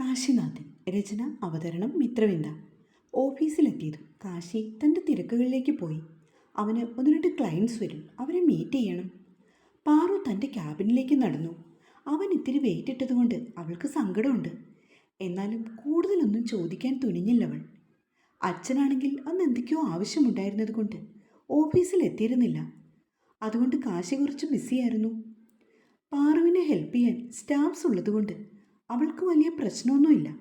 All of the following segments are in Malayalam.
കാശിനാഥൻ രചന അവതരണം മിത്രവിന്ദ. ഓഫീസിലെത്തിയതും കാശി തന്റെ തിരക്കുകളിലേക്ക് പോയി. അവന് ഒന്ന് രണ്ട് ക്ലയൻസ് വരും അവരെ മീറ്റ് ചെയ്യണം. പാറു തന്റെ ക്യാബിനിലേക്ക് നടന്നു. അവൻ ഇത്തിരി വെയിറ്റ് ഇട്ടതുകൊണ്ട് അവൾക്ക് സങ്കടമുണ്ട്. എന്നാലും കൂടുതലൊന്നും ചോദിക്കാൻ തുനിഞ്ഞില്ലവൾ അച്ഛനാണെങ്കിൽ അന്ന് എന്തൊക്കെയോ ആവശ്യമുണ്ടായിരുന്നത് കൊണ്ട് ഓഫീസിൽ അതുകൊണ്ട് കാശി കുറച്ച് ബിസിയായിരുന്നു പാറുവിനെ ഹെൽപ്പ് ചെയ്യാൻ സ്റ്റാഫ്സ് ഉള്ളതുകൊണ്ട് അവൾക്ക് വലിയ പ്രശ്നമൊന്നുമില്ല.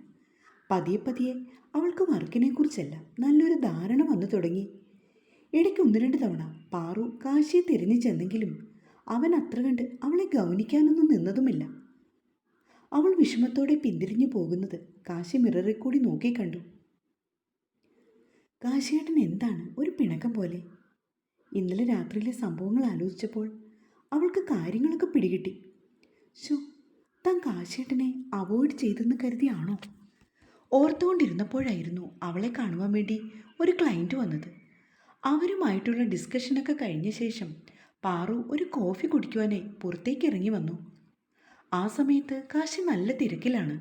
പതിയെ പതിയെ അവൾക്ക് വർക്കിനെക്കുറിച്ചല്ല നല്ലൊരു ധാരണ വന്നു തുടങ്ങി. ഇടയ്ക്ക് ഒന്ന് രണ്ട് തവണ പാറു കാശിയെ തിരിഞ്ഞു ചെന്നെങ്കിലും അവൻ അത്ര കണ്ട് അവളെ ഗൗനിക്കാനൊന്നും നിന്നതുമില്ല. അവൾ വിഷമത്തോടെ പിന്തിരിഞ്ഞു പോകുന്നത് കാശി മിററിൽ കൂടി നോക്കിക്കണ്ടു കാശിയേട്ടൻ എന്താണ് ഒരു പിണക്കം പോലെ? ഇന്നലെ രാത്രിയിലെ സംഭവങ്ങൾ ആലോചിച്ചപ്പോൾ അവൾക്ക് കാര്യങ്ങളൊക്കെ പിടികിട്ടി. ശോ താൻ കാശേട്ടനെ അവോയ്ഡ് ചെയ്തെന്ന് കരുതിയാണോ? ഓർത്തുകൊണ്ടിരുന്നപ്പോഴായിരുന്നു അവളെ കാണുവാൻ വേണ്ടി ഒരു ക്ലയന്റ് വന്നത്. അവരുമായിട്ടുള്ള ഡിസ്കഷനൊക്കെ കഴിഞ്ഞ ശേഷം പാറു ഒരു കോഫി കുടിക്കുവാനായി പുറത്തേക്ക് ഇറങ്ങി വന്നു. ആ സമയത്ത് കാശി നല്ല തിരക്കിലാണ്.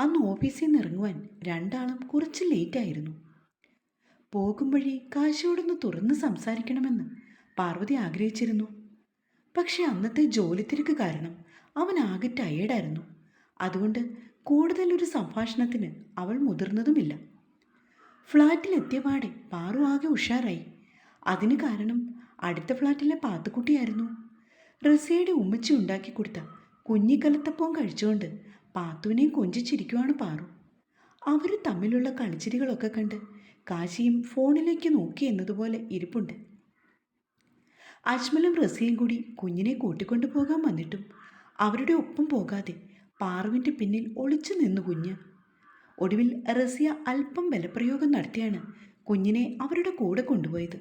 അന്ന് ഓഫീസിൽ നിന്ന് ഇറങ്ങുവാൻ രണ്ടാളും കുറച്ച് ലേറ്റായിരുന്നു പോകും വഴി കാശിയോടൊന്ന് തുറന്ന് സംസാരിക്കണമെന്ന് പാർവതി ആഗ്രഹിച്ചിരുന്നു. പക്ഷേ അന്നത്തെ ജോലി തിരക്ക് കാരണം അവൻ ആകെ ടയേർഡായിരുന്നു അതുകൊണ്ട് കൂടുതൽ ഒരു സംഭാഷണത്തിന് അവൾ മുതിർന്നതുമില്ല. ഫ്ലാറ്റിലെത്തിയ പാടെ പാറു ആകെ ഉഷാറായി. അതിന് കാരണം അടുത്ത ഫ്ലാറ്റിലെ പാത്തുക്കുട്ടിയായിരുന്നു. റസിയയുടെ ഉമ്മച്ചി ഉണ്ടാക്കി കൊടുത്ത കുഞ്ഞിക്കലത്തപ്പം കഴിച്ചുകൊണ്ട് പാത്തുവിനെ കൊഞ്ചിച്ചിരിക്കുവാണ് പാറു. അവർ തമ്മിലുള്ള കളിച്ചിരികളൊക്കെ കണ്ട് കാശിയും ഫോണിലേക്ക് നോക്കി എന്നതുപോലെ ഇരിപ്പുണ്ട്. അജ്മലും റസിയും കൂടി കുഞ്ഞിനെ കൂട്ടിക്കൊണ്ടു പോകാൻ വന്നിട്ടും അവരുടെ ഒപ്പം പോകാതെ പാറുവിന്റെ പിന്നിൽ ഒളിച്ചു നിന്നു കുഞ്ഞ്. ഒടുവിൽ റസിയ അല്പം ബലപ്രയോഗം നടത്തിയാണ് കുഞ്ഞിനെ അവരുടെ കൂടെ കൊണ്ടുപോയത്.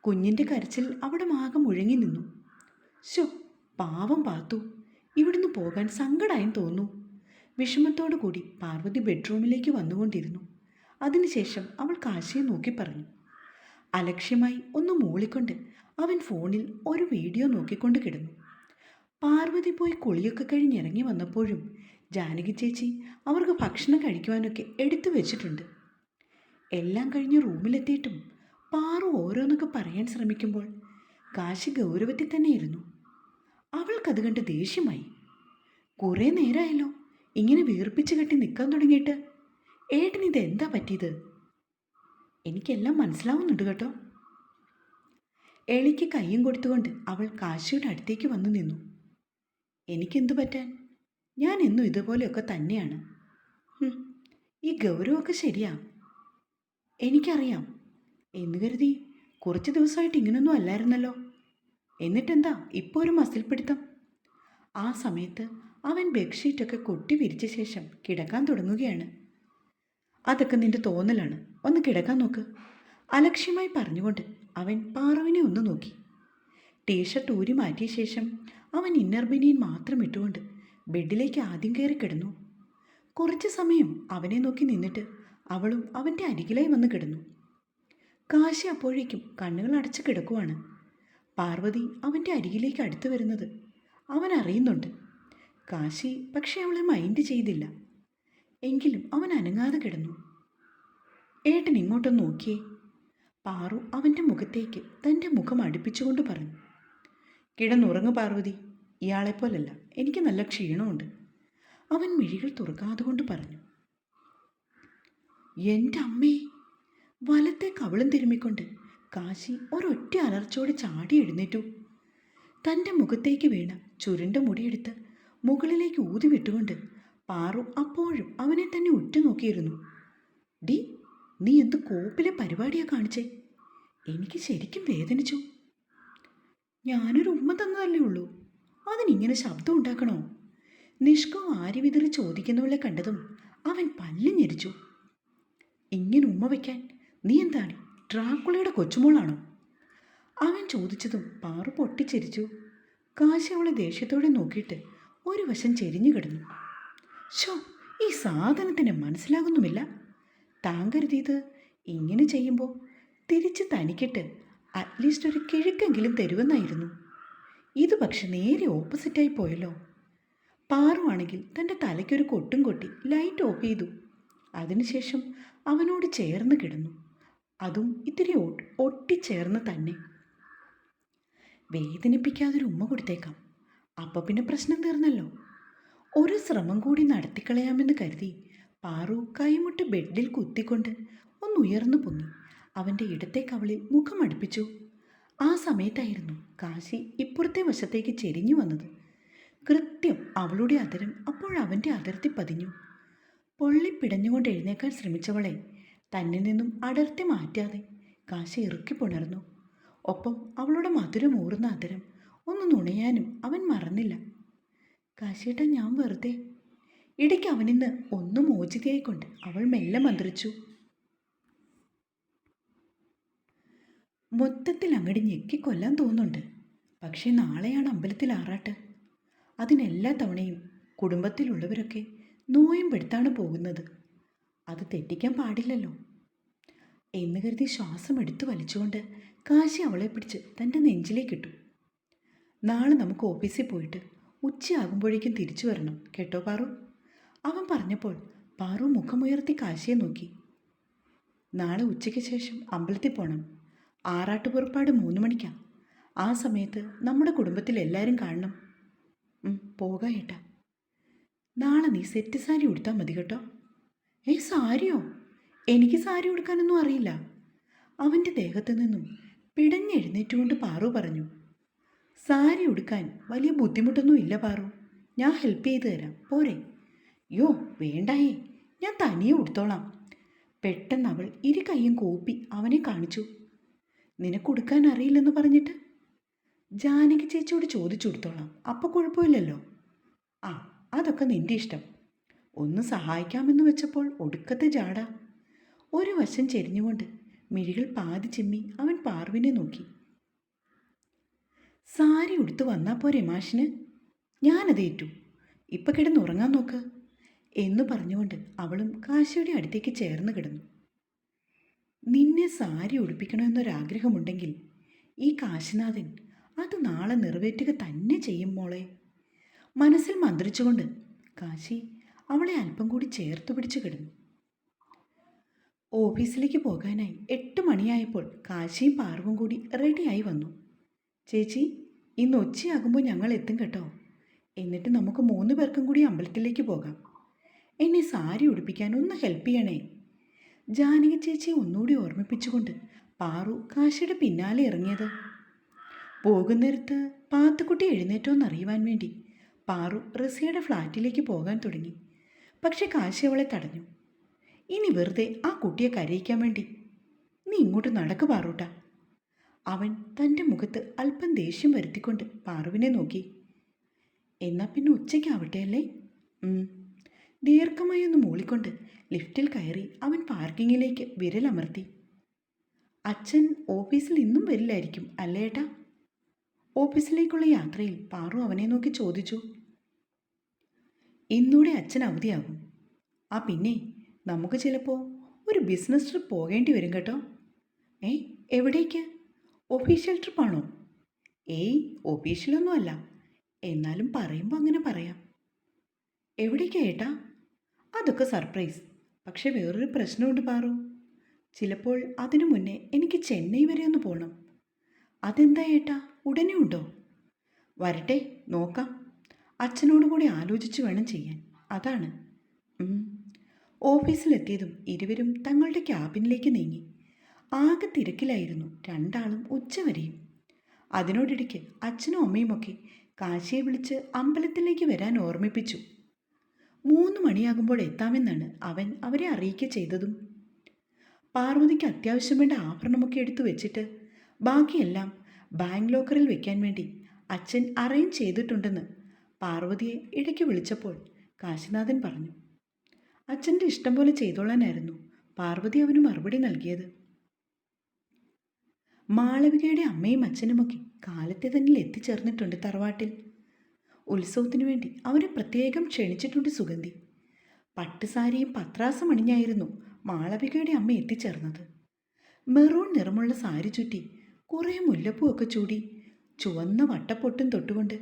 കുഞ്ഞിന്റെ കരച്ചിൽ അവിടെ മാകം മുഴങ്ങി നിന്നു. ശോ പാവം പാത്തു. ഇവിടുന്ന് പോകാൻ സങ്കടമായും തോന്നുന്നു. വിഷമത്തോടു കൂടി പാർവതി ബെഡ്റൂമിലേക്ക് വന്നുകൊണ്ടിരുന്നു. അതിനുശേഷം അവൾ കാശിയെ നോക്കി പറഞ്ഞു. അലക്ഷ്യമായി ഒന്ന് മൂളിക്കൊണ്ട് അവൻ ഫോണിൽ ഒരു വീഡിയോ നോക്കിക്കൊണ്ട് കിടന്നു. പാർവതി പോയി കുളിയൊക്കെ കഴിഞ്ഞ് ഇറങ്ങി വന്നപ്പോഴും ജാനകി ചേച്ചി അവർക്ക് ഭക്ഷണം കഴിക്കുവാനൊക്കെ എടുത്തു വെച്ചിട്ടുണ്ട്. എല്ലാം കഴിഞ്ഞ് റൂമിലെത്തിയിട്ടും പാറു ഓരോന്നൊക്കെ പറയാൻ ശ്രമിക്കുമ്പോൾ കാശി ഗൗരവത്തിൽ തന്നെയിരുന്നു അവൾക്കത് കണ്ട് ദേഷ്യമായി. കുറേ നേരമായല്ലോ ഇങ്ങനെ വീർപ്പിച്ച് കെട്ടി നിൽക്കാൻ തുടങ്ങിയിട്ട്. ഏട്ടൻ ഇത് എന്താ പറ്റിയത്? എനിക്കെല്ലാം മനസ്സിലാവുന്നുണ്ട് കേട്ടോ. എളിക്ക് കയ്യും കൊടുത്തുകൊണ്ട് അവൾ കാശിയുടെ അടുത്തേക്ക് വന്നു നിന്നു. എനിക്കെന്തു പറ്റാൻ? ഞാൻ എന്നും ഇതുപോലെയൊക്കെ തന്നെയാണ്. ഈ ഗൗരവമൊക്കെ ശരിയാ. എനിക്കറിയാം. എന്ന് കരുതി കുറച്ച് ദിവസമായിട്ട് ഇങ്ങനൊന്നും അല്ലായിരുന്നല്ലോ. എന്നിട്ടെന്താ ഇപ്പോൾ ഒരു മസിൽ പിടുത്തം ആ സമയത്ത് അവൻ ബെഡ്ഷീറ്റൊക്കെ കൊട്ടി വിരിച്ച ശേഷം കിടക്കാൻ തുടങ്ങുകയാണ്. അതൊക്കെ നിന്റെ തോന്നലാണ്. ഒന്ന് കിടക്കാൻ നോക്ക്. അലക്ഷ്യമായി പറഞ്ഞുകൊണ്ട് അവൻ പാറുവിനെ ഒന്ന് നോക്കി. ടീഷർട്ട് ഊരി മാറ്റിയ ശേഷം അവൻ ഇന്നർ ബനിയൻ മാത്രം ഇട്ടുകൊണ്ട് ബെഡിലേക്ക് ആദ്യം കയറി കിടന്നു. കുറച്ച് സമയം അവനെ നോക്കി നിന്നിട്ട് അവളും അവന്റെ അരികിലായി വന്ന് കിടന്നു. കാശി അപ്പോഴേക്കും കണ്ണുകൾ അടച്ചു കിടക്കുവാണ്. പാർവതി അവന്റെ അരികിലേക്ക് അടുത്തു വരുന്നത് അവൻ അറിയുന്നുണ്ട്. കാശി പക്ഷേ അവളെ മൈൻഡ് ചെയ്തില്ല. എങ്കിലും അവൻ അനങ്ങാതെ കിടന്നു. ഏട്ടൻ ഇങ്ങോട്ടൊന്ന് നോക്കിയേ. പാറു അവന്റെ മുഖത്തേക്ക് തന്റെ മുഖം അടുപ്പിച്ചുകൊണ്ട് പറഞ്ഞു. കിടന്നുറങ്ങു പാർവതി. ഇയാളെപ്പോലല്ല എനിക്ക് നല്ല ക്ഷീണമുണ്ട്. അവൻ മിഴികൾ തുറക്കാതെ കൊണ്ട് പറഞ്ഞു. എന്റെ അമ്മേ വലത്തെ കവളും തിരുമ്മിക്കൊണ്ട് കാശി ഒരൊറ്റ അലർച്ചയോടെ ചാടി എഴുന്നേറ്റു. തന്റെ മുഖത്തേക്ക് വീണ ചുരുണ്ട മുടിയെടുത്ത് മുകളിലേക്ക് ഊതി വിട്ടുകൊണ്ട് പാറു അപ്പോഴും അവനെ തന്നെ ഉറ്റുനോക്കിയിരുന്നു. ഡി നീ എന്ത് കോപ്പിലെ പരിപാടിയാ കാണിച്ചേ? എനിക്ക് ശരിക്കും വേദനിച്ചു. ഞാനൊരു ഉമ്മ തന്നതല്ലേ ഉള്ളൂ. അതിനിങ്ങനെ ശബ്ദം ഉണ്ടാക്കണോ? നിഷ്കോ ആരി വിതറി ചോദിക്കുന്നവളെ കണ്ടതും അവൻ പല്ല് ഞെരിച്ചു. ഇങ്ങനെ ഉമ്മ വയ്ക്കാൻ നീ എന്താണ്? ഡ്രാക്കുളയുടെ കൊച്ചുമോളാണോ? അവൻ ചോദിച്ചതും പാറു പൊട്ടിച്ചിരിച്ചു. കാശി അവളെ ദേഷ്യത്തോടെ നോക്കിയിട്ട് ഒരു വശം ചെരിഞ്ഞു കിടന്നു. ഷോ ഈ സാധനത്തിന് മനസ്സിലാകുന്നുമില്ല. താൻ ഇങ്ങനെ ചെയ്യുമ്പോൾ തിരിച്ച് തനിക്കിട്ട് അറ്റ്ലീസ്റ്റ് ഒരു കിഴക്കെങ്കിലും തരുമെന്നായിരുന്നു. ഇത് പക്ഷെ നേരെ ഓപ്പോസിറ്റായി പോയല്ലോ. പാറുവാണെങ്കിൽ തന്റെ തലയ്ക്കൊരു കൊട്ടും കൊട്ടി ലൈറ്റ് ഓഫ് ചെയ്തു. അതിനുശേഷം അവനോട് ചേർന്ന് കിടന്നു. അതും ഇത്തിരി ഒട്ടിച്ചേർന്ന് തന്നെ. വേദനിപ്പിക്കാതൊരു ഉമ്മ കൊടുത്തേക്കാം. അപ്പോൾ പിന്നെ പ്രശ്നം തീർന്നല്ലോ. ഒരു ശ്രമം കൂടി നടത്തിക്കളയാമെന്ന് കരുതി പാറു കൈമുട്ട് ബെഡിൽ കുത്തിക്കൊണ്ട് ഒന്ന് ഉയർന്നു പൊങ്ങി. അവന്റെ ഇടത്തെ കവളിൽ മുഖം അടുപ്പിച്ചു. ആ സമയത്തായിരുന്നു കാശി ഇപ്പുറത്തെ വശത്തേക്ക് ചെരിഞ്ഞു വന്നത്. കൃത്യം അവളുടെ അതിരം അപ്പോൾ അവന്റെ അതിർത്തി പതിഞ്ഞു. പൊള്ളി പിടഞ്ഞുകൊണ്ട് എഴുന്നേക്കാൻ ശ്രമിച്ചവളെ തന്നിൽ നിന്നും അടർത്തി മാറ്റാതെ കാശി ഇറുക്കി പുണർന്നു. ഒപ്പം അവളുടെ മധുരം മധുരമൂറുന്ന അതിരം ഒന്ന് നുണയാനും അവൻ മറന്നില്ല. കാശിയേട്ട ഞാൻ വെറുതെ. ഇടയ്ക്ക് അവനിന്ന് ഒന്ന് മോചിതയായിക്കൊണ്ട് അവൾ മെല്ലെ മന്ത്രിച്ചു. മൊത്തത്തിൽ അങ്ങടി ഞെക്കിക്കൊല്ലാൻ തോന്നുന്നുണ്ട്. പക്ഷേ നാളെയാണ് അമ്പലത്തിൽ ആറാട്ട്. അതിനെല്ലാ തവണയും കുടുംബത്തിലുള്ളവരൊക്കെ നോയും പെടുത്താണ് പോകുന്നത്. അത് തെറ്റിക്കാൻ പാടില്ലല്ലോ. എന്ന് കരുതി ശ്വാസം എടുത്തു വലിച്ചുകൊണ്ട് കാശി അവളെ പിടിച്ച് തന്റെ നെഞ്ചിലേക്കിട്ടു. നാളെ നമുക്ക് ഓഫീസിൽ പോയിട്ട് ഉച്ചയാകുമ്പോഴേക്കും തിരിച്ചു വരണം കേട്ടോ പാറു? അവൻ പറഞ്ഞപ്പോൾ പാറു മുഖമുയർത്തി കാശിയെ നോക്കി. നാളെ ഉച്ചയ്ക്ക് ശേഷം അമ്പലത്തിൽ പോകണം ആറാട്ട് പുറപ്പാട് മൂന്ന് മണിക്കാണ് ആ സമയത്ത് നമ്മുടെ കുടുംബത്തിൽ എല്ലാവരും കാണണം. പോകാട്ട നാളെ നീ സെറ്റ് സാരി ഉടുത്താൽ മതി കേട്ടോ. ഏ സാരിയോ? എനിക്ക് സാരി ഉടുക്കാനൊന്നും അറിയില്ല. അവന്റെ ദേഹത്തു നിന്നും പിടഞ്ഞെഴുന്നേറ്റുകൊണ്ട് പാറു പറഞ്ഞു സാരി ഉടുക്കാൻ വലിയ ബുദ്ധിമുട്ടൊന്നും ഇല്ല പാറു. ഞാൻ ഹെൽപ്പ് ചെയ്തു തരാം. പോരെ. യോ വേണ്ടായേ. ഞാൻ തനിയെ ഉടുത്തോളാം. പെട്ടെന്ന് അവൾ ഇരു കൈയും കൂപ്പി അവനെ കാണിച്ചു. നിനക്ക് കൊടുക്കാൻ അറിയില്ലെന്ന് പറഞ്ഞിട്ട്? ജാനകി ചേച്ചിയോട് ചോദിച്ചു കൊടുത്തോളാം. അപ്പോൾ കുഴപ്പമില്ലല്ലോ. ആ അതൊക്കെ നിന്റെ ഇഷ്ടം. ഒന്ന് സഹായിക്കാമെന്ന് വെച്ചപ്പോൾ ഒടുക്കത്തെ ജാട. ഒരു വശം ചെരിഞ്ഞുകൊണ്ട് മിഴികൾ പാതി ചിമ്മി അവൻ പാർവിനെ നോക്കി. സാരി ഉടുത്ത് വന്നാൽ പോരെ മാഷിന്? ഞാനത് ഏറ്റു. ഇപ്പം കിടന്നുറങ്ങാൻ നോക്ക്. എന്ന് പറഞ്ഞുകൊണ്ട് അവളും കാശിയുടെ അടുത്തേക്ക് ചേർന്ന് കിടന്നു. നിന്നെ സാരി ഉടുപ്പിക്കണമെന്നൊരാഗ്രഹമുണ്ടെങ്കിൽ ഈ കാശിനാഥൻ അത് നാളെ നിറവേറ്റുക തന്നെ ചെയ്യും മോളെ. മനസ്സിൽ മന്ത്രിച്ചുകൊണ്ട് കാശി അവളെ അല്പം കൂടി ചേർത്ത് പിടിച്ചു കിടന്നു. ഓഫീസിലേക്ക് പോകാനായി എട്ട് മണിയായപ്പോൾ കാശിയും പാർവും കൂടി റെഡിയായി വന്നു. ചേച്ചി ഇന്ന് ഉച്ചയാകുമ്പോൾ ഞങ്ങൾ എത്തും കേട്ടോ. എന്നിട്ട് നമുക്ക് മൂന്ന് പേർക്കും കൂടി അമ്പലത്തിലേക്ക് പോകാം. എന്നെ സാരി ഉടുപ്പിക്കാൻ ഒന്ന് ഹെൽപ്പ് ചെയ്യണേ. ജാനകി ചേച്ചി ഒന്നുകൂടി ഓർമ്മിപ്പിച്ചുകൊണ്ട് പാറു കാശിയുടെ പിന്നാലെ ഇറങ്ങിയത്. പോകുന്നിടത്ത് പാത്തുക്കുട്ടി എഴുന്നേറ്റോന്നറിയുവാൻ വേണ്ടി പാറു റസിയുടെ ഫ്ലാറ്റിലേക്ക് പോകാൻ തുടങ്ങി. പക്ഷെ കാശി അവളെ തടഞ്ഞു. ഇനി വെറുതെ ആ കുട്ടിയെ കരയിക്കാൻ വേണ്ടി നീ ഇങ്ങോട്ട് നടക്ക് പാറൂട്ട. അവൻ തന്റെ മുഖത്ത് അല്പം ദേഷ്യം വരുത്തിക്കൊണ്ട് പാറുവിനെ നോക്കി. എന്നാൽ പിന്നെ ഉച്ചയ്ക്കാവട്ടെ അല്ലേ. ദീർഘമായി ഒന്ന് മൂളിക്കൊണ്ട് ലിഫ്റ്റിൽ കയറി അവൻ പാർക്കിങ്ങിലേക്ക് വിരലമർത്തി. അച്ഛൻ ഓഫീസിൽ ഇന്നും വരില്ലായിരിക്കും അല്ലേ ഏട്ടാ? ഓഫീസിലേക്കുള്ള യാത്രയിൽ പാറു അവനെ നോക്കി ചോദിച്ചു. ഇന്നൂടെ അച്ഛൻ അവധിയാകും. ആ പിന്നെ നമുക്ക് ചിലപ്പോൾ ഒരു ബിസിനസ് ട്രിപ്പ് പോകേണ്ടി വരും കേട്ടോ. ഏ എവിടേക്ക്? ഒഫീഷ്യൽ ട്രിപ്പാണോ? ഏയ് ഒഫീഷ്യലൊന്നും അല്ല എന്നാലും പറയുമ്പോൾ അങ്ങനെ പറയാം. എവിടേക്കാ ഏട്ടാ? അതൊക്കെ സർപ്രൈസ് പക്ഷെ വേറൊരു പ്രശ്നമുണ്ട് പാറു. ചിലപ്പോൾ അതിനു മുന്നേ എനിക്ക് ചെന്നൈ വരെ ഒന്ന് പോകണം അതെന്താ ഏട്ടാ? ഉടനെ ഉണ്ടോ? വരട്ടെ നോക്കാം. അച്ഛനോട് കൂടി ആലോചിച്ച് വേണം ചെയ്യാൻ. അതാണ്. ഓഫീസിലെത്തിയതും ഇരുവരും തങ്ങളുടെ ക്യാബിനിലേക്ക് നീങ്ങി. ആകെ തിരക്കിലായിരുന്നു രണ്ടാളും ഉച്ചവരെയും അതിനോടിടയ്ക്ക് അച്ഛനും അമ്മയുമൊക്കെ കാശിയെ വിളിച്ച് അമ്പലത്തിലേക്ക് വരാൻ ഓർമ്മിപ്പിച്ചു. മൂന്ന് മണിയാകുമ്പോൾ എത്താമെന്നാണ് അവൻ അവരെ അറിയിക്കുക ചെയ്തതും. പാർവതിക്ക് അത്യാവശ്യം വേണ്ട ആഭരണമൊക്കെ എടുത്തു വെച്ചിട്ട് ബാക്കിയെല്ലാം ബാങ്ക് ലോക്കറിൽ വെക്കാൻ വേണ്ടി അച്ഛൻ അറേഞ്ച് ചെയ്തിട്ടുണ്ടെന്ന് പാർവതിയെ ഇടയ്ക്ക് വിളിച്ചപ്പോൾ കാശിനാഥൻ പറഞ്ഞു. അച്ഛന്റെ ഇഷ്ടം പോലെ ചെയ്തോളാനായിരുന്നു പാർവതി അവന് മറുപടി നൽകിയത്. മാളവികയുടെ അമ്മയും അച്ഛനുമൊക്കെ കാലത്തെ തന്നെ എത്തിച്ചേർന്നിട്ടുണ്ട് തറവാട്ടിൽ. ഉത്സവത്തിനു വേണ്ടി അവരെ പ്രത്യേകം ക്ഷണിച്ചിട്ടുണ്ട് സുഗന്ധി. പട്ടുസാരിയും പത്രാസം അണിഞ്ഞായിരുന്നു മാളവികയുടെ അമ്മ എത്തിച്ചേർന്നത്. മെറൂൺ നിറമുള്ള സാരി ചുറ്റി കുറേ മുല്ലപ്പൂവൊക്കെ ചൂടി ചുവന്ന വട്ടപ്പൊട്ടും തൊട്ടുകൊണ്ട്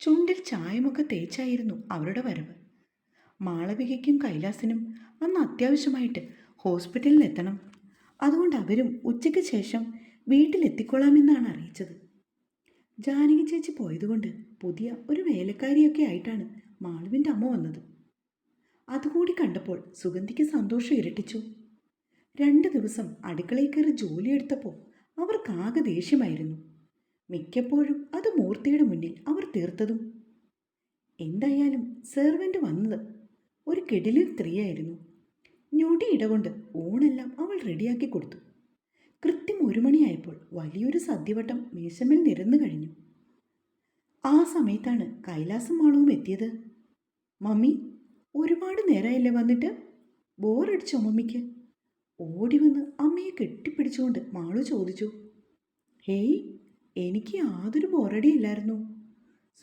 ചുണ്ടിൽ ചായമൊക്കെ തേച്ചായിരുന്നു അവരുടെ വരവ്. മാളവികയ്ക്കും കൈലാസിനും അന്ന് അത്യാവശ്യമായിട്ട് ഹോസ്പിറ്റലിൽ എത്തണം അതുകൊണ്ട് അവരും ഉച്ചയ്ക്ക് ശേഷം വീട്ടിലെത്തിക്കൊള്ളാമെന്നാണ് അറിയിച്ചത്. ജാനകി ചേച്ചി പോയതുകൊണ്ട് പുതിയ ഒരു വേലക്കാരിയൊക്കെ ആയിട്ടാണ് മാളുവിന്റെ അമ്മ വന്നത്. അതുകൂടി കണ്ടപ്പോൾ സുഗന്ധിക്ക് സന്തോഷം ഇരട്ടിച്ചു. രണ്ട് ദിവസം അടുക്കളയിൽ കയറി ജോലിയെടുത്തപ്പോൾ അവർക്കാകെ ദേഷ്യമായിരുന്നു. മിക്കപ്പോഴും അത് മൂർത്തിയുടെ മുന്നിൽ അവർ തീർത്തതും. എന്തായാലും സെർവന്റ് വന്നത് ഒരു കെടിലിൽ സ്ത്രീയായിരുന്നു. ഞൊടിയിടകൊണ്ട് ഊണെല്ലാം അവൾ റെഡിയാക്കി കൊടുത്തു. കൃത്യം ഒരു മണിയായപ്പോൾ വലിയൊരു സദ്യവട്ടം മേശമേൽ നിരന്നു കഴിഞ്ഞു. ആ സമയത്താണ് കൈലാസം മാളവും എത്തിയത്. മമ്മി ഒരുപാട് നേരമായില്ലേ വന്നിട്ട്? ബോറടിച്ചോ മമ്മിക്ക്? ഓടി വന്ന് അമ്മയെ കെട്ടിപ്പിടിച്ചുകൊണ്ട് മാളു ചോദിച്ചു. ഹേയ് എനിക്ക് യാതൊരു ബോറടിയില്ലായിരുന്നു.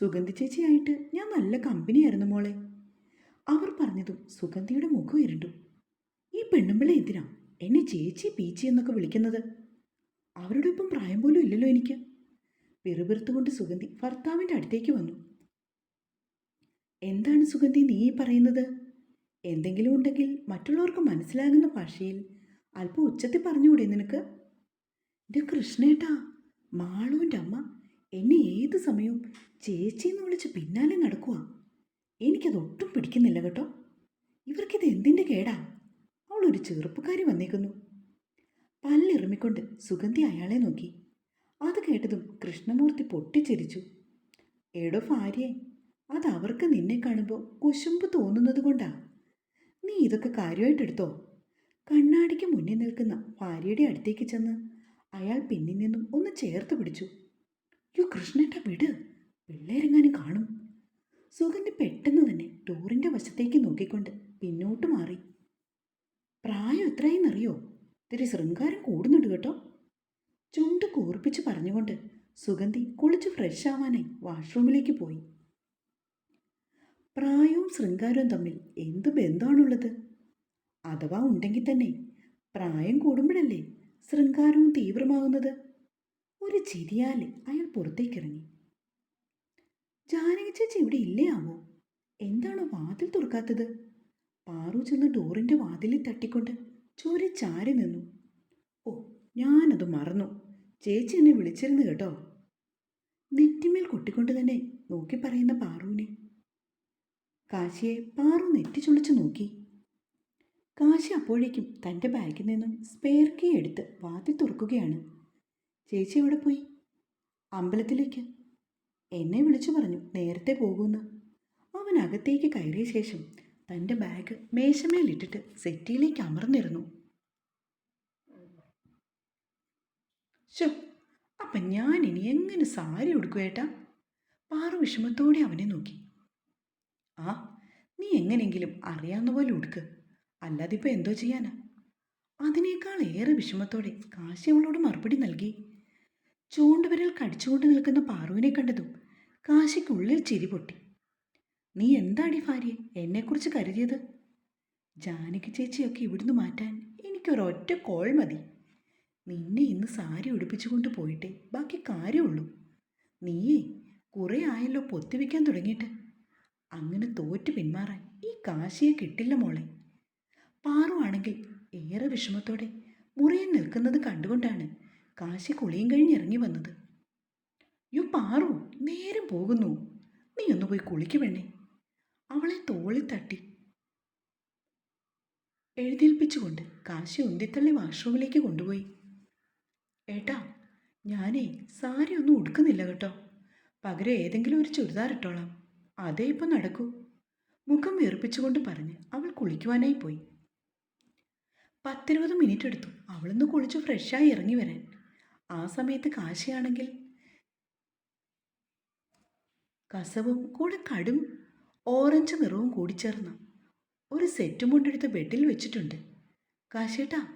സുഗന്ധി ചേച്ചിയായിട്ട് ഞാൻ നല്ല കമ്പനിയായിരുന്നു മോളെ. അവർ പറഞ്ഞതും സുഗന്ധിയുടെ മുഖം ഇരുണ്ടു. ഈ പെണ്ണുമ്പിളെ എന്തിനാ? എന്നെ ചേച്ചി പീച്ചി എന്നൊക്കെ വിളിക്കുന്നത്. അവരുടെ ഒപ്പം പ്രായം പോലും ഇല്ലല്ലോ എനിക്ക്. പിറുപിറുത്തുകൊണ്ട് സുഗന്ധി ഭർത്താവിന്റെ അടുത്തേക്ക് വന്നു. എന്താണ് സുഗന്ധി നീ പറയുന്നത്? എന്തെങ്കിലും ഉണ്ടെങ്കിൽ മറ്റുള്ളവർക്ക് മനസ്സിലാകുന്ന ഭാഷയിൽ അല്പം ഉച്ചത്തിൽ പറഞ്ഞുകൂടെ നിനക്ക്? ഇത് കൃഷ്ണേട്ടാ മാളുവിന്റെ അമ്മ. എന്നെ ഏത് സമയവും ചേച്ചിയെന്ന് വിളിച്ച് പിന്നാലെ നടക്കുക എനിക്കത് ഒട്ടും പിടിക്കുന്നില്ല കേട്ടോ. ഇവർക്കിത് എന്തിന്റെ കേടാ? അവളൊരു ചെറുപ്പക്കാരി വന്നേക്കുന്നു. പല്ലിറുമിക്കൊണ്ട് സുഗന്ധി അയാളെ നോക്കി. അത് കേട്ടതും കൃഷ്ണമൂർത്തി പൊട്ടിച്ചിരിച്ചു. എടോ ഭാര്യയെ അത് അവർക്ക് നിന്നെ കാണുമ്പോൾ കുശുമ്പ് തോന്നുന്നത് കൊണ്ടാ? നീ ഇതൊക്കെ കാര്യമായിട്ടെടുത്തോ കണ്ണാടിക്ക് മുന്നിൽ നിൽക്കുന്ന ഭാര്യയുടെ അടുത്തേക്ക് ചെന്ന് അയാൾ പിന്നിൽ നിന്നും ഒന്ന് ചേർത്ത് പിടിച്ചു. യോ കൃഷ്ണേട്ട വിട്. പിള്ളേരെങ്ങാനും കാണും. സുഗന്ധി പെട്ടെന്ന് തന്നെ ഡോറിന്റെ വശത്തേക്ക് നോക്കിക്കൊണ്ട് പിന്നോട്ട് മാറി. പ്രായം എത്രയെന്നറിയോ ഇത്തിരി ശൃംഗാരം കൂടുന്നുണ്ട് കേട്ടോ. ചുണ്ട് കൂർപ്പിച്ച് പറഞ്ഞുകൊണ്ട് സുഗന്ധി കുളിച്ച് ഫ്രഷ് ആവാനായി വാഷ്റൂമിലേക്ക് പോയി. പ്രായവും ശൃംഗാരവും തമ്മിൽ എന്ത് ബന്ധമാണുള്ളത്? അഥവാ ഉണ്ടെങ്കിൽ തന്നെ പ്രായം കൂടുമ്പോഴല്ലേ ശൃംഗാരവും തീവ്രമാകുന്നത്? ഒരു ചിരിയാലെ അയാൾ പുറത്തേക്കിറങ്ങി. ജാനകി ചേച്ചി ഇവിടെ ഇല്ലേ ആവോ? എന്താണോ വാതിൽ തുറക്കാത്തത്? പാറു ചെന്ന് ഡോറിന്റെ വാതിലിൽ തട്ടിക്കൊണ്ട് ചൂരി ചാരി നിന്നു. ഓ ഞാനത് മറന്നു. ചേച്ചി എന്നെ വിളിച്ചിരുന്നു കേട്ടോ. നെറ്റിമേൽ കൊട്ടിക്കൊണ്ട് തന്നെ നോക്കി പറയുന്ന പാറുവിനെ. കാശിയെ പാറു നെറ്റി ചുളിച്ചു നോക്കി. കാശി അപ്പോഴേക്കും തന്റെ ബാഗിൽ നിന്നും സ്പെയർ കീ എടുത്ത് വാതി തുറക്കുകയാണ്. ചേച്ചി എവിടെ പോയി? അമ്പലത്തിലേക്ക്. എന്നെ വിളിച്ചു പറഞ്ഞു നേരത്തെ പോകുമെന്ന് അവൻ അകത്തേക്ക് കയറിയ ശേഷം തന്റെ ബാഗ് മേശമേലിട്ടിട്ട് സെറ്റിയിലേക്ക് അമർന്നിരുന്നു. ശോ അപ്പം ഞാൻ ഇനി എങ്ങനെ സാരി ഉടുക്കുവേട്ടാ പാറു വിഷമത്തോടെ അവനെ നോക്കി. ആ നീ എങ്ങനെങ്കിലും അറിയാവുന്ന പോലെ ഉടുക്ക്. അല്ലാതെ ഇപ്പോൾ എന്തോ ചെയ്യാനാ? അതിനേക്കാൾ ഏറെ വിഷമത്തോടെ കാശി അവളോട് മറുപടി നൽകി. ചൂണ്ടുവിരൽ കടിച്ചുകൊണ്ട് നിൽക്കുന്ന പാറുവിനെ കണ്ടതും കാശിക്കുള്ളിൽ ചിരി പൊട്ടി. നീ എന്താടി ഭാര്യ? എന്നെക്കുറിച്ച് കരുതിയത്? ജാനകി ചേച്ചിയൊക്കെ ഇവിടുന്ന് മാറ്റാൻ എനിക്കൊരൊറ്റ കോൾ മതി. നിന്നെ ഇന്ന് സാരി ഉടുപ്പിച്ചുകൊണ്ട് പോയിട്ടേ ബാക്കി കാര്യമുള്ളൂ. നീയേ കുറേ ആയല്ലോ പൊത്തിവെക്കാൻ തുടങ്ങിയിട്ട്. അങ്ങനെ തോറ്റു പിന്മാറാൻ ഈ കാശിയെ കിട്ടില്ല മോളെ. പാറുവാണെങ്കിൽ ഏറെ വിഷമത്തോടെ മുറിയിൽ നിൽക്കുന്നത് കണ്ടുകൊണ്ടാണ് കാശി കുളിയും കഴിഞ്ഞ് ഇറങ്ങി വന്നത്. യു പാറു നേരം പോകുന്നു. നീ ഒന്ന് പോയി കുളിക്ക് പെണ്ണേ. അവളെ തോളിൽ തട്ടി. എഴുന്നേൽപ്പിച്ചുകൊണ്ട് കാശി ഉന്തിത്തള്ളി വാഷ്റൂമിലേക്ക് കൊണ്ടുപോയി. ഏട്ടാ ഞാനേ സാരി ഒന്നും ഉടുക്കുന്നില്ല കേട്ടോ. പകരം ഏതെങ്കിലും ഒരു ചുരിദാർ ഇട്ടോളാം. അതേ ഇപ്പം നടക്കൂ. മുഖം വീർപ്പിച്ചുകൊണ്ട് പറഞ്ഞ് അവൾ കുളിക്കുവാനായി പോയി. പത്തിരുപത് മിനിറ്റ് എടുത്തു അവളൊന്ന് കുളിച്ച് ഫ്രഷായി ഇറങ്ങി വരാൻ. ആ സമയത്ത് കാശിയാണെങ്കിൽ കസവും കൂടെ കടും ഓറഞ്ച് നിറവും കൂടി കൂടിച്ചേർന്ന് ഒരു സെറ്റും കൊണ്ടെടുത്ത് ബെഡിൽ വെച്ചിട്ടുണ്ട്. കാശേട്ടാ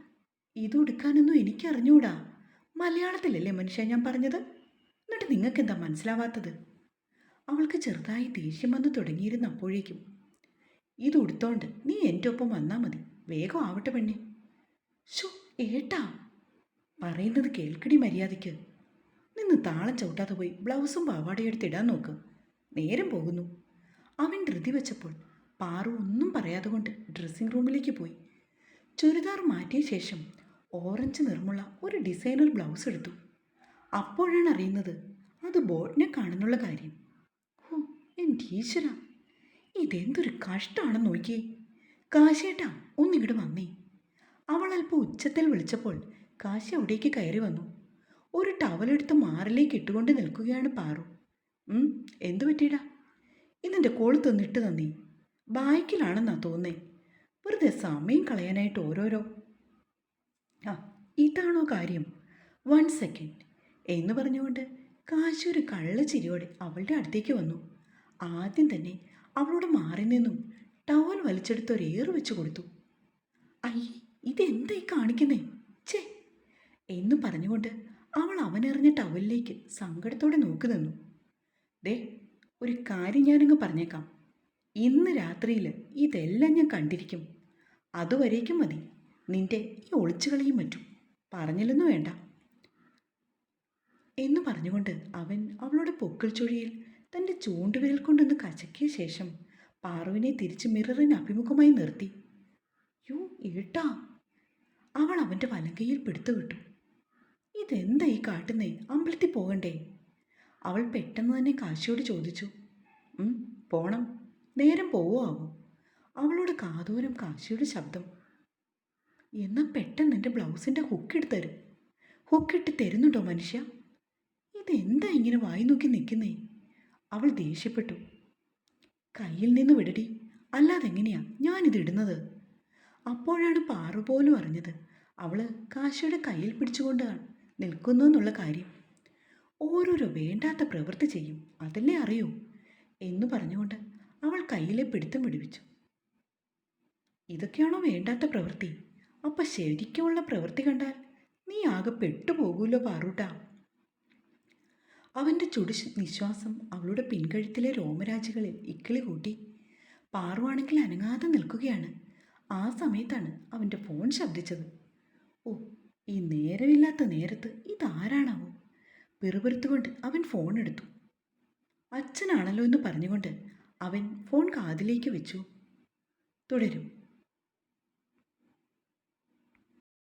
ഇത് ഉടുക്കാനൊന്നും എനിക്കറിഞ്ഞൂടാ. മലയാളത്തിലല്ലേ മനുഷ്യ ഞാൻ പറഞ്ഞത്? എന്നിട്ട് നിങ്ങൾക്ക് എന്താ മനസ്സിലാവാത്തത്? അവൾക്ക് ചെറുതായി ദേഷ്യം വന്ന് തുടങ്ങിയിരുന്ന അപ്പോഴേക്കും ഇത് ഉടുത്തോണ്ട് നീ എന്റെ ഒപ്പം വന്നാൽ മതി. വേഗം ആവട്ടെ പെണ്ണി. ഷോ ഏട്ടാ പറയുന്നത് കേൾക്കടി മര്യാദയ്ക്ക്. നിന്ന് താളം ചവിട്ടാതെ പോയി ബ്ലൗസും പാവാടയും എടുത്തിടാൻ നോക്ക്. നേരം പോകുന്നു. അവൻ ധൃതി വെച്ചപ്പോൾ പാറു ഒന്നും പറയാതെ കൊണ്ട് ഡ്രസ്സിംഗ് റൂമിലേക്ക് പോയി. ചുരിദാർ മാറ്റിയ ശേഷം ഓറഞ്ച് നിറമുള്ള ഒരു ഡിസൈനർ ബ്ലൗസ് എടുത്തു. അപ്പോഴാണ് അറിയുന്നത് അത് ബോട്ടിനെ കാണുന്നുള്ള കാര്യം. ഓ എൻ ഈശ്വര. ഇതെന്തൊരു കഷ്ടമാണെന്ന് നോക്കിയേ. കാശേട്ടാ ഒന്നിങ്ങോട്ട് വന്നേ. അവൾ അല്പം ഉച്ചത്തിൽ വിളിച്ചപ്പോൾ കാശി അവിടേക്ക് കയറി വന്നു. ഒരു ടവലെടുത്ത് മാറിലേക്ക് ഇട്ടുകൊണ്ട് നിൽക്കുകയാണ് പാറു. എന്തു പറ്റിയിടാ? ഇന്നെന്റെ കൊളുത്ത് തന്നിട്ട് തന്നി ബായ്ക്കിലാണെന്നാ തോന്നേ. വെറുതെ സമയം കളയാനായിട്ട് ഓരോരോ. ആ ഇതാണോ കാര്യം? വൺ സെക്കൻഡ് എന്ന് പറഞ്ഞുകൊണ്ട് കാശി ഒരു കള്ളച്ചിരിയോടെ അവളുടെ അടുത്തേക്ക് വന്നു. ആദ്യം തന്നെ അവളോട് മാറി നിന്നും. ടവൽ വലിച്ചെടുത്ത് ഒരു ഏറ് വെച്ച് കൊടുത്തു. അയ്യേ ഇതെന്തായി കാണിക്കുന്നേ? ചേ എന്ന് പറഞ്ഞുകൊണ്ട് അവൾ അവനെറിഞ്ഞ ടവലിലേക്ക് സങ്കടത്തോടെ നോക്കി നിന്നു. ദേ ഒരു കാര്യം ഞാനങ്ങ് പറഞ്ഞേക്കാം. ഇന്ന് രാത്രിയിൽ ഇതെല്ലാം ഞാൻ കണ്ടിരിക്കും. അതുവരേക്കും മതി. നിന്റെ ഈ ഒളിച്ചുകളിയും മറ്റും. പറഞ്ഞില്ലെന്നു വേണ്ട. എന്ന് പറഞ്ഞുകൊണ്ട് അവൻ അവളുടെ പൊക്കിൾ ചുഴിയിൽ തന്റെ ചൂണ്ടുവിരൽ കൊണ്ടൊന്ന് കചക്കിയ ശേഷം പാറുവിനെ തിരിച്ച് മിററിന് അഭിമുഖമായി നിർത്തി. യു ഏട്ടാ! അവൾ അവന്റെ വലങ്കയിൽ പിടുത്തു വിട്ടു ഇതെന്താ ഈ കാട്ടുന്നേ? അമ്പലത്തിൽ പോകണ്ടേ? അവൾ പെട്ടെന്ന് തന്നെ കാശിയോട് ചോദിച്ചു "ഉം, പോണം. നേരം പോവോ ആവോ അവളോട് കാതോരം കാശിയുടെ ശബ്ദം. എന്നാൽ പെട്ടെന്ന് എന്റെ ബ്ലൗസിന്റെ ഹുക്കിട്ട് തരും ഹുക്കിട്ട് തരുന്നുണ്ടോ മനുഷ്യ? ഇതെന്താ ഇങ്ങനെ വായി നോക്കി നിൽക്കുന്നേ? അവൾ ദേഷ്യപ്പെട്ടു. കയ്യിൽ നിന്ന് വിടടി. അല്ലാതെ എങ്ങനെയാ ഞാനിത് ഇടുന്നത്? അപ്പോഴാണ് പാറു പോലും അറിഞ്ഞത്. അവൾ കാശിയുടെ കയ്യിൽ പിടിച്ചുകൊണ്ടാണ് നിൽക്കുന്നു എന്നുള്ള കാര്യം. ഓരോരോ വേണ്ടാത്ത പ്രവൃത്തി ചെയ്യും. അതല്ലേ അറിയൂ. എന്ന് പറഞ്ഞുകൊണ്ട് അവൾ കയ്യിലെ പിടുത്തം പിടിപ്പിച്ചു ഇതൊക്കെയാണോ വേണ്ടാത്ത പ്രവൃത്തി? അപ്പൊ ശരിക്കുമുള്ള പ്രവൃത്തി കണ്ടാൽ നീ ആകെ പെട്ടുപോകൂലോ പാറൂട്ട. അവന്റെ ചുടു നിശ്വാസം അവളുടെ പിൻകഴുത്തിലെ രോമരാജികളിൽ ഇക്കിളി കൂട്ടി പാറുവാണെങ്കിൽ അനങ്ങാതെ നിൽക്കുകയാണ്. ആ സമയത്താണ് അവന്റെ ഫോൺ ശബ്ദിച്ചത്. ഓ ഈ നേരമില്ലാത്ത നേരത്ത് ഇതാരാണാവോ? പിറുപിറുത്തുകൊണ്ട് അവൻ ഫോൺ എടുത്തു. അച്ഛനാണല്ലോ എന്ന് പറഞ്ഞുകൊണ്ട് അവൻ ഫോൺ കാതിലേക്ക് വെച്ചു. തുടരും.